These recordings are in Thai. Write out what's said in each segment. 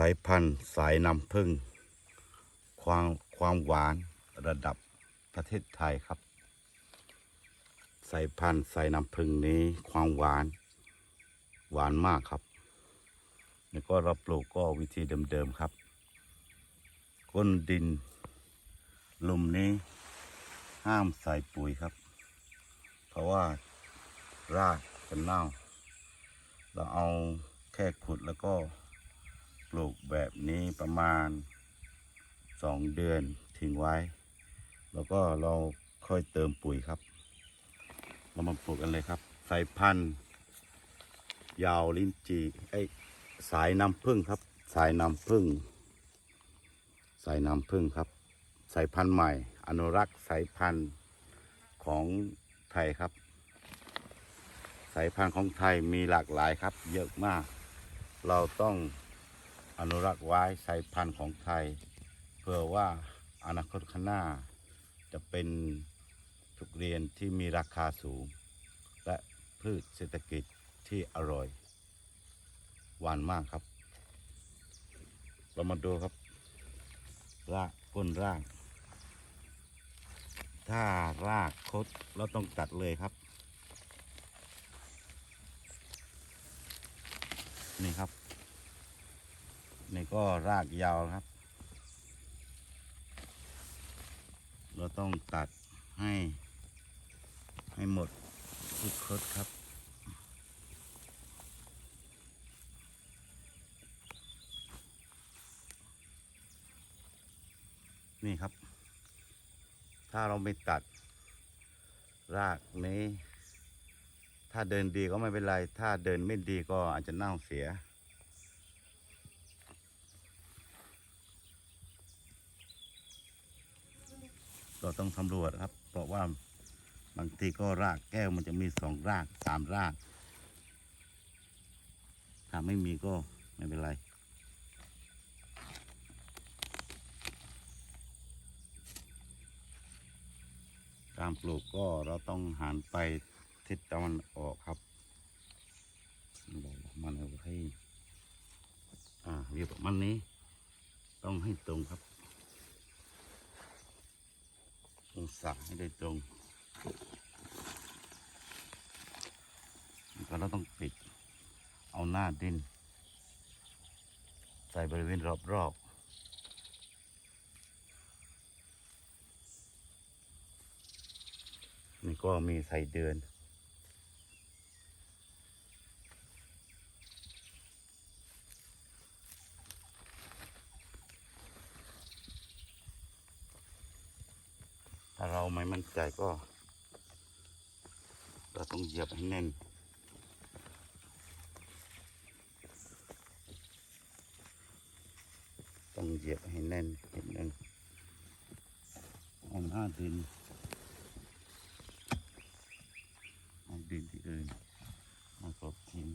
สายพันธุ์สายน้ำผึ้งความความหวานระดับประเทศไทยครับ สายพันธุ์สายน้ำผึ้งนี้ความหวานหวานมากครับแล้วก็เราปลูกก็วิธีเดิมๆครับ ก้นดินลุมนี้ห้ามใส่ปุ๋ยครับ เพราะว่ารากจะเน่า เราเอาแค่ขุดแล้วก็ ปลูกแบบนี้ประมาณสองเดือนทิ้งไว้ แล้วก็เราค่อยเติมปุ๋ยครับ เรามาปลูกกันเลยครับ สายพันธุ์ ยาวลิ้นจีไอสายน้ำผึ้งครับ สายน้ำผึ้งสายน้ำผึ้งครับ สายพันธุ์ใหม่ อนุรักษ์สายพันธุ์ของไทยครับ สายพันธุ์ของไทยมีหลากหลายครับ เยอะมาก เราต้อง อนุรักษ์ไว้สายพันธุ์ของไทย เพื่อว่าอนาคตข้างหน้า จะเป็นทุกเรียนที่มีราคาสูง และพืชเศรษฐกิจที่อร่อย หวานมากครับ เรามาดูครับ รากก้นราก ถ้ารากคดเราต้องตัดเลยครับ นี่ครับ นี่ก็รากยาวครับ เราต้องตัดให้ ให้หมดทุกคดครับนี่ครับ ถ้าเราไม่ตัด รากนี้ ถ้าเดินดีก็ไม่เป็นไร ถ้าเดินไม่ดีก็อาจจะเน่าเสีย เราต้องสำรวจครับ เพราะว่าบางทีก็รากแก้วมันจะมีสองรากสามราก ถ้าไม่มีก็ไม่เป็นไร การปลูกก็เราต้องหันไปทิศตะวันออกครับมันเอาให้อ่าวิวประมาณนี้ ต้องให้ตรงครับ องศาให้ได้ตรงก็เราต้องปิด เอาหน้าดิน ใส่บริเวณรอบๆนี่ก็มีใส่เดือน ถ้าเรา ไม่มั่นใจก็ เราต้องเหยียบให้แน่นต้องเหยียบให้แน่นนิดนึงเอาหน้าดินเอาดินที่อื่นมากรบทิ้ง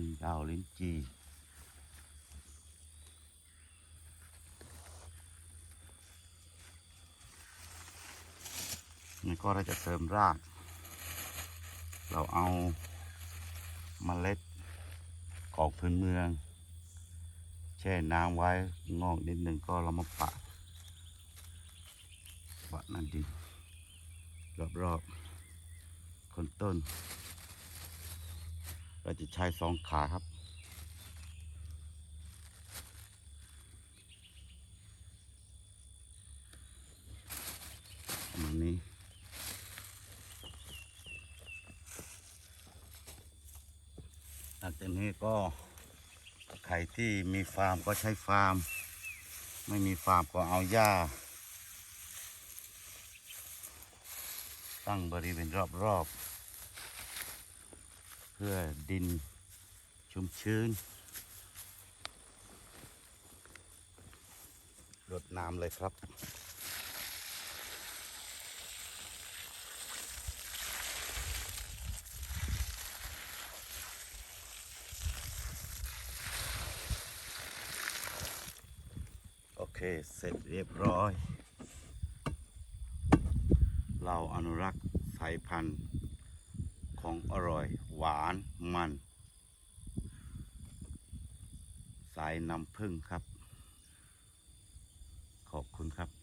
มันดาวลิ้นจีนี่ก็เราจะเติมราก เราเอาเมล็ดของพื้นเมือง แช่น้ำไว้งอกนิดหนึ่งก็เรามาปะ ปะนั่นดินรอบๆคนต้น เราจะใช้สองขาครับ ประมาณนี้หลังจากนี้ก็ใครที่มีฟาร์มก็ใช้ฟาร์ม ไม่มีฟาร์มก็เอาหญ้า ตั้งบริเวณรอบ พื่อดินชุ่มชื้นรดน้ำเลยครับ โอเค เสร็จเรียบร้อย เราอนุรักษ์สายพันธุ์ ของอร่อย หวานมัน สายน้ำผึ้งครับ ขอบคุณครับ